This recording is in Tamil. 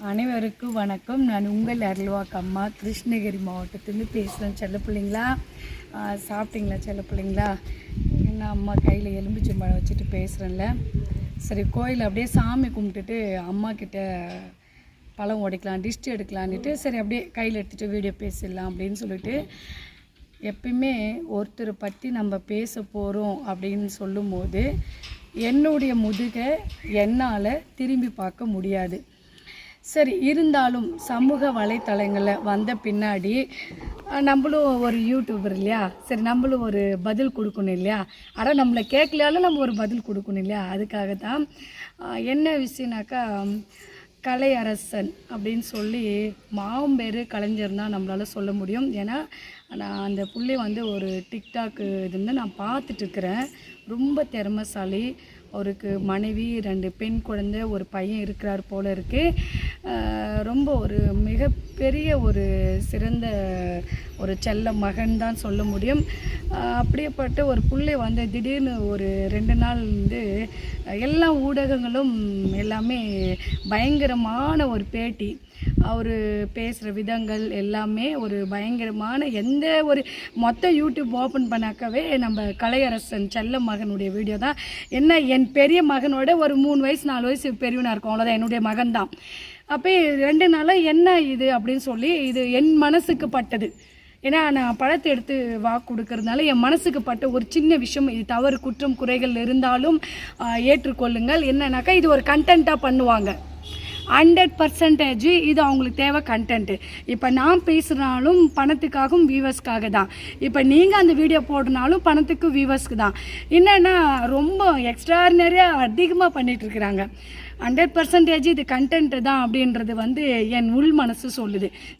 அனைவருக்கும் வணக்கம். நான் உங்கள் அருள்வாக்கு அம்மா கிருஷ்ணகிரி மாவட்டத்துலேருந்து பேசுகிறேன் செல்ல பிள்ளைங்களா? சாப்பிட்டீங்களா செல்ல பிள்ளைங்களா? என்ன அம்மா கையில் எலும்பிச்சம்பழம் வச்சுட்டு பேசுகிறேன்ல சரி கோயில் அப்படியே சாமி கும்பிட்டுட்டு அம்மா கிட்ட பழம் உடைக்கலாம் டிஸ்ட் எடுக்கலான்ட்டு சரி அப்படியே கையில் எடுத்துகிட்டு வீடியோ பேசிடலாம் அப்படின்னு சொல்லிட்டு எப்பயுமே ஒருத்தரை பற்றி நம்ம பேச போகிறோம் அப்படின்னு சொல்லும்போது என்னுடைய முதுகை என்னால் திரும்பி பார்க்க முடியாது. சரி இருந்தாலும் சமூக வலைத்தளங்களில் வந்த பின்னாடி நம்மளும் ஒரு யூடியூபர் இல்லையா? சரி நம்மளும் ஒரு பதில் கொடுக்கணும் இல்லையா? ஆனால் நம்மளை கேட்கலாலும் நம்ம ஒரு பதில் கொடுக்கணும் இல்லையா? அதுக்காக தான் என்ன விஷயம்னாக்கா கலை அரசன் அப்படின்னு சொல்லி மாம்பேறு கலைஞர் தான் நம்மளால் சொல்ல முடியும். ஏன்னா நான் அந்த புள்ளி வந்து ஒரு டிக்டாக்கு இது வந்து நான் பார்த்துட்ருக்குறேன் ரொம்ப திறமைசாலி. அவருக்கு மனைவி ரெண்டு பெண் குழந்தை ஒரு பையன் இருக்கிறார் போல இருக்குது ரொம்ப ஒரு மிகப்பெரிய ஒரு சிறந்த ஒரு செல்ல மகன் தான் சொல்ல முடியும். அப்படியேப்பட்ட ஒரு பிள்ளை வந்து திடீர்னு ஒரு ரெண்டு நாள் வந்து எல்லா ஊடகங்களும் எல்லாமே பயங்கரமான ஒரு பேட்டி. அவர் பேசுகிற விதங்கள் எல்லாமே ஒரு பயங்கரமான எந்த ஒரு மொத்த யூடியூப் ஓப்பன் பண்ணாக்கவே நம்ம கலையரசன் செல்ல மகனுடைய வீடியோ தான். என்ன என் பெரிய மகனோட ஒரு மூணு வயசு நாலு வயசு பெரியவனாக இருக்கும். அவ்வளோதான் என்னுடைய மகன் தான் அப்போ ரெண்டு நாளாக என்ன இது அப்படின்னு சொல்லி இது என் மனசுக்கு பட்டது. ஏன்னா நான் பழத்தை எடுத்து வாக்கு கொடுக்கறதுனால என் மனசுக்கு பட்ட ஒரு சின்ன விஷயம் இது. தவறு குற்றம் குறைகள் இருந்தாலும் ஏற்றுக்கொள்ளுங்கள். என்னன்னாக்கா இது ஒரு கண்டென்ட்டாக பண்ணுவாங்க. ஹண்ட்ரட் பர்சன்டேஜ் இது அவங்களுக்கு தேவை கண்டென்ட்டு இப்போ நான் பேசுகிறனாலும் பணத்துக்காகவும் வியூவர்ஸ்க்காக தான். இப்போ நீங்கள் அந்த வீடியோ போடுனாலும் பணத்துக்கு வியூவர்ஸ்க்கு தான். என்னென்னா ரொம்ப எக்ஸ்ட்ராடினரியாக அதிகமாக பண்ணிட்டு இருக்கிறாங்க. ஹண்ட்ரட் பர்சன்டேஜ் இது கண்டென்ட்டு தான் அப்படின்றது வந்து என் உள் மனசு சொல்லுது.